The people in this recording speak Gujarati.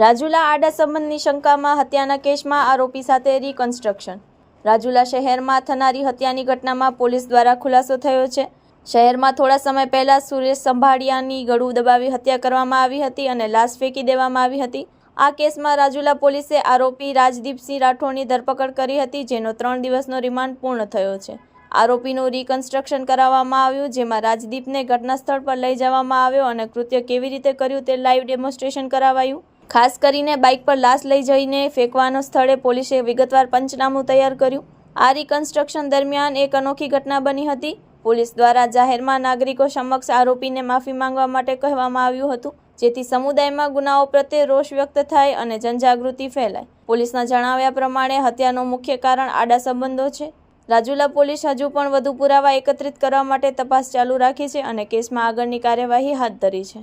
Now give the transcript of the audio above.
રાજુલા આડા સંબંધની શંકામાં હત્યાના કેસમાં આરોપી સાથે રિકન્સ્ટ્રક્શન રાજુલા શહેરમાં થનારી હત્યાની ઘટનામાં પોલીસ દ્વારા ખુલાસો થયો છે. શહેરમાં થોડા સમય પહેલા સુરેશ સંભાળિયાની ગળું દબાવી હત્યા કરવામાં આવી હતી અને લાશ ફેંકી દેવામાં આવી હતી. આ કેસમાં રાજુલા પોલીસે આરોપી રાજદીપસિંહ રાઠોડની ધરપકડ કરી હતી, જેનો ત્રણ દિવસનો રિમાન્ડ પૂર્ણ થયો છે. આરોપીનું રિકન્સ્ટ્રક્શન કરાવવામાં આવ્યું, જેમાં રાજદીપને ઘટના સ્થળ પર લઈ જવામાં આવ્યો અને કૃત્ય કેવી રીતે કર્યું તે લાઈવ ડેમોન્સ્ટ્રેશન કરાવાયું. ખાસ કરીને બાઇક પર લાશ લઈ જઈને ફેંકવાનો સ્થળે પોલીસે વિગતવાર પંચનામું તૈયાર કર્યું. આ રિકન્સ્ટ્રક્શન દરમિયાન એક અનોખી ઘટના બની હતી. પોલીસ દ્વારા જાહેરમાં નાગરિકો સમક્ષ આરોપીને માફી માંગવા માટે કહેવામાં આવ્યું હતું, જેથી સમુદાયમાં ગુનાઓ પ્રત્યે રોષ વ્યક્ત થાય અને જનજાગૃતિ ફેલાય. પોલીસના જણાવ્યા પ્રમાણે હત્યાનું મુખ્ય કારણ આડા સંબંધો છે. રાજુલા પોલીસ હજુ પણ વધુ પુરાવા એકત્રિત કરવા માટે તપાસ ચાલુ રાખી છે અને કેસમાં આગળની કાર્યવાહી હાથ ધરી છે.